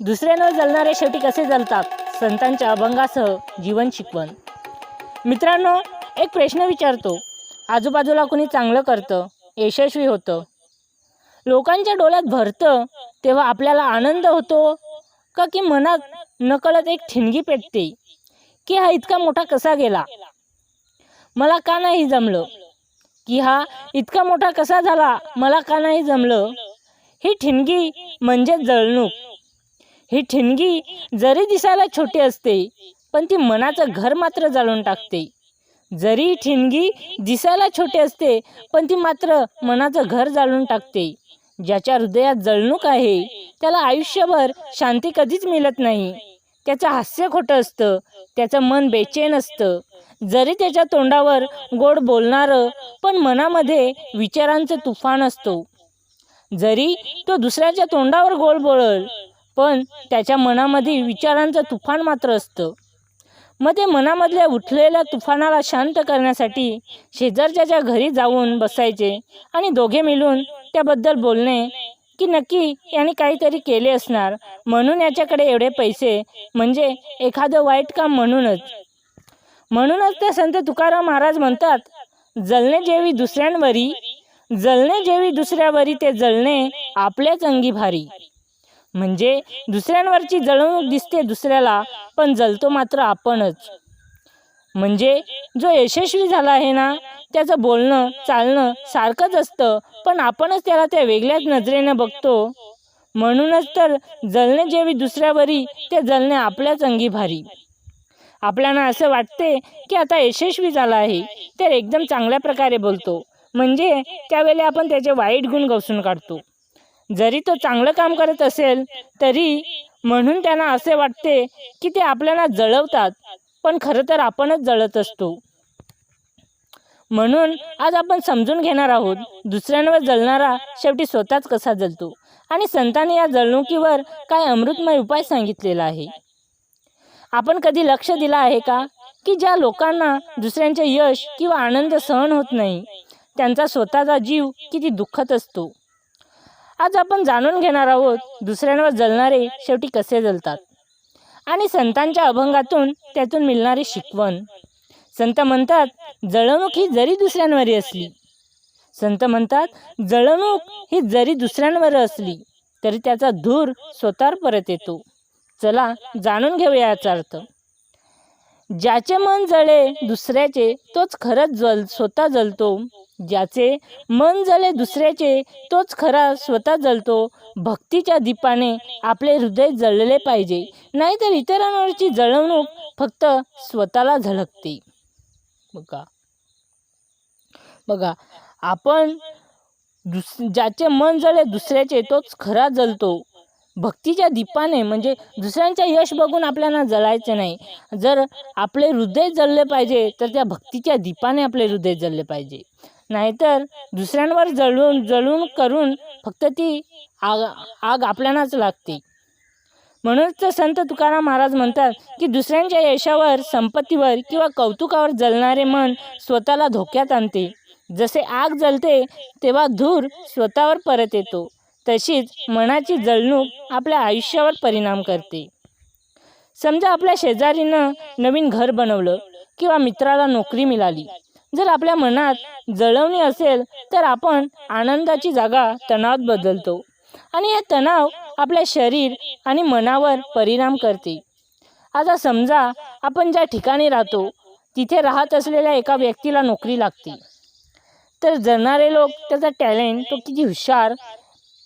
दुसऱ्यानं जलणारे शेवटी कसे जलतात? संतांच्या अभंगासह जीवन शिकवण. मित्रांनो एक प्रश्न विचारतो. आजूबाजूला कोणी चांगलं करतं? यशस्वी होतं? लोकांच्या डोळ्यात भरतं तेव्हा आपल्याला आनंद होतो का की मनात नकळत एक ठिणगी पेटते? की हा इतका मोठा कसा गेला? मला का नाही जमलं? की हा इतका मोठा कसा झाला? मला का नाही जमलं? ही ठिणगी म्हणजे जळणूक. ही ठिणगी जरी दिसायला छोटी असते पण ती मनाचं घर मात्र जाळून टाकते. जरी ही ठिणगी दिसायला छोटी असते पण ती मात्र मनाचं घर जाळून टाकते. ज्याच्या हृदयात जळणूक आहे त्याला आयुष्यभर शांती कधीच मिळत नाही. त्याचं हास्य खोटं असतं त्याचं मन बेचैन असतं. जरी त्याच्या तोंडावर गोड बोलणारं पण मनामध्ये विचारांचं तुफान असतो. जरी तो दुसऱ्याच्या तोंडावर गोड बोलल पण त्याच्या मनामध्ये विचारांचं तुफान मात्र असतं. मग ते मनामधल्या उठलेल्या तुफानाला शांत करण्यासाठी शेजारच्याच्या घरी जाऊन बसायचे आणि दोघे मिळून त्याबद्दल बोलणे की नक्की याने काहीतरी केले असणार म्हणून याच्याकडे एवढे पैसे म्हणजे एखादं वाईट काम म्हणूनच. म्हणूनच ते संत तुकाराम महाराज म्हणतात जलणे जेवी दुसऱ्यांवरी जलणे जेवी दुसऱ्यावरी ते जळणे आपल्याच अंगी भारी. म्हणजे दुसऱ्यांवरची जळवणूक दिसते दुसऱ्याला पण जळतो मात्र आपणच. म्हणजे जो यशस्वी झाला आहे ना त्याचं बोलणं चालणं सारखंच असतं पण आपणच त्याला त्या वेगळ्याच नजरेनं बघतो. म्हणूनच तर जळणे जेवी दुसऱ्यावरी ते जळणे आपल्याच अंगी भारी. आपल्याला असं वाटते की आता यशस्वी झाला आहे तर एकदम चांगल्या प्रकारे बोलतो. म्हणजे त्यावेळी आपण त्याचे वाईट गुण गवसून काढतो. जरी तो चांगलं काम करत असेल तरी म्हणून त्यांना असे वाटते की ते आपल्याला जळवतात पण खरं तर आपणच जळत असतो. म्हणून आज आपण समजून घेणार आहोत दुसऱ्यांवर जळणारा शेवटी स्वतःच कसा जळतो? आणि संतांनी या जळणुकीवर काय अमृतमय उपाय सांगितलेला आहे? आपण कधी लक्ष दिलं आहे का की ज्या लोकांना दुसऱ्यांचे यश किंवा आनंद सहन होत नाही त्यांचा स्वतःचा जीव किती दुःखत असतो? आज आपण जाणून घेणार आहोत दुसऱ्यांवर जळणारे शेवटी कसे जळतात आणि संतांच्या अभंगातून त्यातून मिळणारी शिकवण. संत म्हणतात जळवणूक ही जरी दुसऱ्यांवर असली. संत म्हणतात जळवणूक ही जरी दुसऱ्यांवर असली तरी त्याचा धूर स्वतःवर परत येतो. चला जाणून घेऊया याचा अर्थ. ज्याचे मन जळे दुसऱ्याचे तोच खरंच जल स्वतः जलतो. ज्याचे मन जळे दुसऱ्याचे तोच खरा स्वतः जलतो. भक्तीच्या दीपाने आपले हृदय जळले पाहिजे. नाहीतर इतरांवरची जळवणूक फक्त स्वतःला झळकते. बघा. बघा. आपण दुस ज्याचे मन जळे दुसऱ्याचे तोच खरा जलतो. भक्तीच्या दीपाने म्हणजे दुसऱ्यांच्या यश बघून आपल्याला जळायचं नाही. जर आपले हृदय जळले पाहिजे तर त्या भक्तीच्या दीपाने आपले हृदय जळले पाहिजे. नाहीतर दुसऱ्यांवर जळून जळून करून फक्त ती आग आग आपल्यालाच लागते. म्हणूनच तर संत तुकाराम महाराज म्हणतात की दुसऱ्यांच्या यशावर संपत्तीवर किंवा कौतुकावर जळणारे मन स्वतःला धोक्यात आणते. जसे आग जलते तेव्हा धूर स्वतःवर परत येतो. तशीच मनाची जळणूक आपल्या आयुष्यावर परिणाम करते. समजा आपल्या शेजारीनं नवीन घर बनवलं किंवा मित्राला नोकरी मिळाली. जर आपल्या मनात जळवणी असेल तर आपण आनंदाची जागा तणावात बदलतो आणि हे तणाव आपल्या शरीर आणि मनावर परिणाम करते. आता समजा आपण ज्या ठिकाणी राहतो तिथे राहत असलेल्या एका व्यक्तीला नोकरी लागते. तर जळणारे लोक त्याचा टॅलेंट तो किती हुशार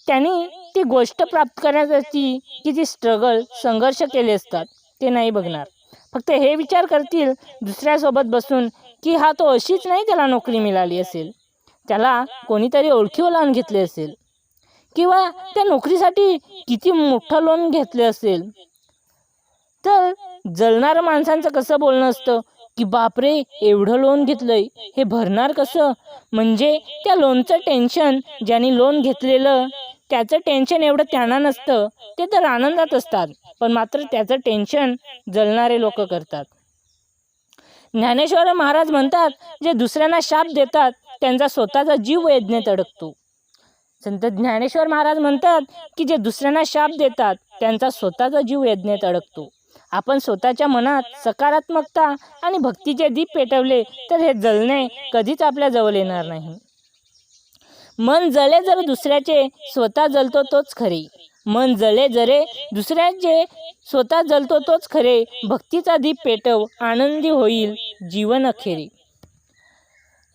त्यांनी ती गोष्ट प्राप्त करण्यासाठी किती स्ट्रगल संघर्ष केले असतात ते नाही बघणार. फक्त हे विचार करतील दुसऱ्यासोबत बसून की हा तो अशीच नाही त्याला नोकरी मिळाली असेल. त्याला कोणीतरी ओळखीव लावून घेतले असेल. किंवा त्या नोकरीसाठी किती मोठं लोन घेतले असेल. तर जळणारं माणसांचं कसं बोलणं असतं? की बापरे एवढं लोन घेतलंय हे भरणार कसं? म्हणजे त्या लोनचं टेन्शन ज्यांनी लोन घेतलेलं त्याचं टेन्शन एवढं त्यांना नसतं ते तर आनंदात असतात. पण मात्र त्याचं टेन्शन जळणारे लोक करतात. ज्ञानेश्वर महाराज म्हणतात जे दुसऱ्यांना शाप देतात त्यांचा स्वतःचा जीव वेदनेत अडकतो. संत ज्ञानेश्वर महाराज म्हणतात की जे दुसऱ्यांना शाप देतात त्यांचा स्वतःचा जीव वेदनेत अडकतो. आपण स्वतःच्या मनात सकारात्मकता आणि भक्तीचे दीप पेटवले तर हे जळणे कधीच आपल्या जवळ येणार नाही. मन जळे जर दुसऱ्याचे स्वतः जलतो तोच खरे. मन जळे जरे दुसऱ्याचे स्वतः जलतो तोच खरे. भक्तीचा दीप पेटव आनंदी होईल जीवन अखेरी.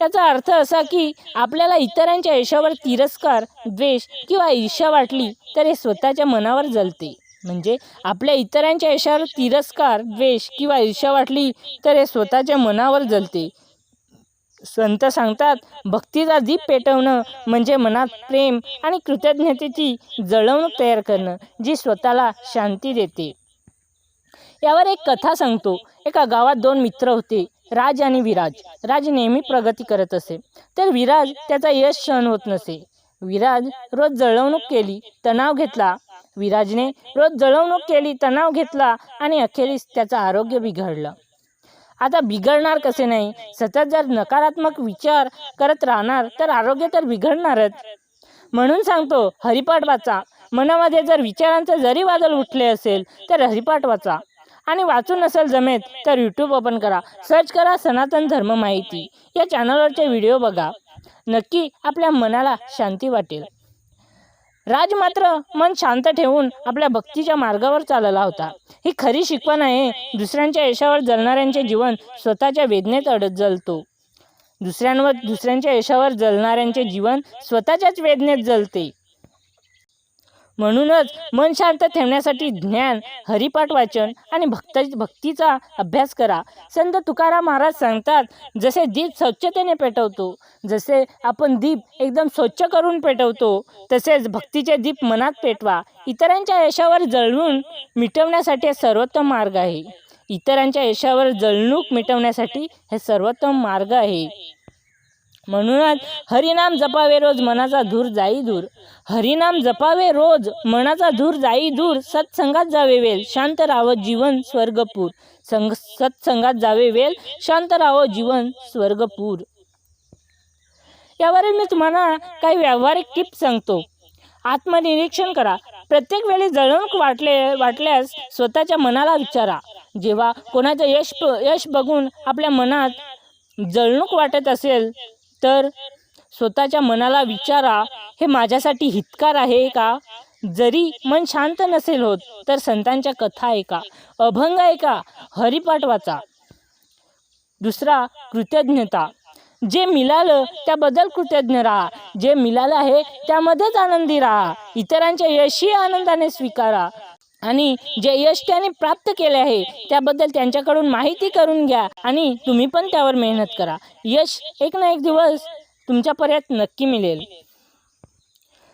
याचा अर्थ असा की आपल्याला इतरांच्या यशावर तिरस्कार द्वेष किंवा ईर्ष्या वाटली तर हे स्वतःच्या मनावर जलते. म्हणजे आपल्या इतरांच्या यशावर तिरस्कार द्वेष किंवा ईर्षा वाटली तर हे स्वतःच्या मनावर जलते. संत सांगतात भक्तीचा दीप पेटवणं म्हणजे मनात प्रेम आणि कृतज्ञतेची जळवणूक तयार करणं जी स्वतःला शांती देते. यावर एक कथा सांगतो. एका गावात दोन मित्र होते राज आणि विराज. राज नेहमी प्रगती करत असे. तर विराज त्याचा यश सहन होत नसे. विराज रोज जळवणूक केली तणाव घेतला विराजने रोज जळवणूक केली तणाव घेतला आणि अखेरीस त्याचं आरोग्य बिघडलं. आता बिघडणार कसे नाही? सतत जर नकारात्मक विचार करत राहणार तर आरोग्य तर बिघडणारच. म्हणून सांगतो हरिपाठ वाचा. मनामध्ये जर विचारांचं जरी वादळ उठले असेल तर हरिपाठ वाचा. आणि वाचून नसेल जमेत तर यूट्यूब ओपन करा. सर्च करा सनातन धर्म माहिती. या चॅनलवरचे व्हिडिओ बघा. नक्की आपल्या मनाला शांती वाटेल. राज मात्र मन शांत ठेवून आपल्या भक्तीच्या मार्गावर चालला होता. ही खरी शिकवण आहे. दुसऱ्यांच्या यशावर जळणाऱ्यांचे जीवन स्वतःच्या वेदनेत अडत जलतो. दुसऱ्यांवर दुसऱ्यांच्या यशावर जळणाऱ्यांचे जीवन स्वतःच्याच वेदनेत जलते. म्हणूनच मन शांत ठेवण्यासाठी ज्ञान हरिपाठ वाचन आणि भक्त भक्तीचा अभ्यास करा. संत तुकाराम महाराज सांगतात जसे दीप स्वच्छतेने पेटवतो जसे आपण दीप एकदम स्वच्छ करून पेटवतो तसेच भक्तीचे दीप मनात पेटवा. इतरांच्या यशावर जळवून मिटवण्यासाठी हा सर्वोत्तम मार्ग आहे. इतरांच्या यशावर जळणूक मिटवण्यासाठी हे सर्वोत्तम मार्ग आहे. म्हणूनच हरिनाम जपावे रोज मनाचा धूर जाई दूर हरिनाम जपावे रोज मनाचा धूर जाई दूर सत्संगात जावे वेल शांत राहो जीवन स्वर्गपूर. संग सत्संगात जावे वेल शांत राहो जीवन स्वर्गपूर. यावरील मी तुम्हाला काही व्यावहारिक टिप्स सांगतो. आत्मनिरीक्षण करा. प्रत्येक वेळी जळणूक वाटले वाटल्यास स्वतःच्या मनाला विचारा. जेव्हा कोणाचं यश यश बघून आपल्या मनात जळणूक वाटत असेल तर स्वतःच्या मनाला विचारा हे माझ्यासाठी हितकार आहे का? जरी मन शांत नसेल होत तर संतांच्या कथा ऐका अभंग ऐका हरिपाठ वाचा. दुसरा कृतज्ञता. जे मिळालं त्याबद्दल कृतज्ञ राहा. जे मिळालं आहे त्यामध्येच आनंदी राहा. इतरांच्या यशही आनंदाने स्वीकारा. आणि जे यश त्याने प्राप्त केले आहे त्याबद्दल त्यांच्याकडून माहिती करून घ्या आणि तुम्ही पण त्यावर मेहनत करा. यश एक ना एक दिवस तुमच्यापर्यंत नक्की मिळेल.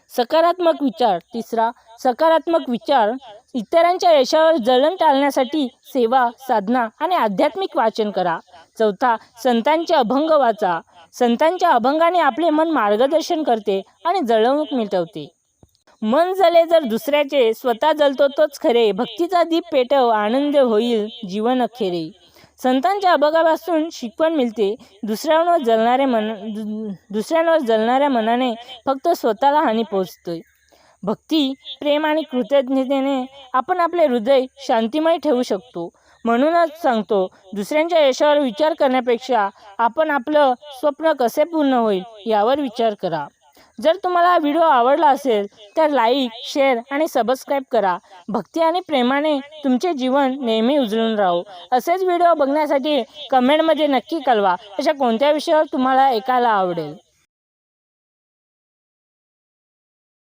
सकारात्मक विचार. तिसरा सकारात्मक विचार. इतरांच्या यशावर जळण टाळण्यासाठी सेवा साधना आणि आध्यात्मिक वाचन करा. चौथा संतांचे अभंग वाचा. संतांच्या अभंगाने आपले मन मार्गदर्शन करते आणि जळवणूक मिटवते. मन जले जर दुसऱ्याचे स्वतः जलतो तोच खरे. भक्तीचा दीप पेटव आनंद होईल जीवन अखेरे. संतांच्या अभगापासून शिकवण मिळते. दुसऱ्यांवर जलणारे मन दुसऱ्यांवर जलणाऱ्या मनाने फक्त स्वतःला हानी पोचतोय भक्ती प्रेम आणि कृतज्ञतेने आपण आपले हृदय शांतिमय ठेवू शकतो. म्हणूनच सांगतो दुसऱ्यांच्या यशावर विचार करण्यापेक्षा आपण आपलं स्वप्न कसे पूर्ण होईल यावर विचार करा. जर तुम्हाला हा व्हिडिओ आवडला असेल तर लाईक शेअर आणि सबस्क्राईब करा. भक्ती आणि प्रेमाने तुमचे जीवन नेहमी उजळून राहू. असेच व्हिडिओ बघण्यासाठी कमेंटमध्ये नक्की कळवा. अशा कोणत्या विषयावर तुम्हाला ऐकायला आवडेल?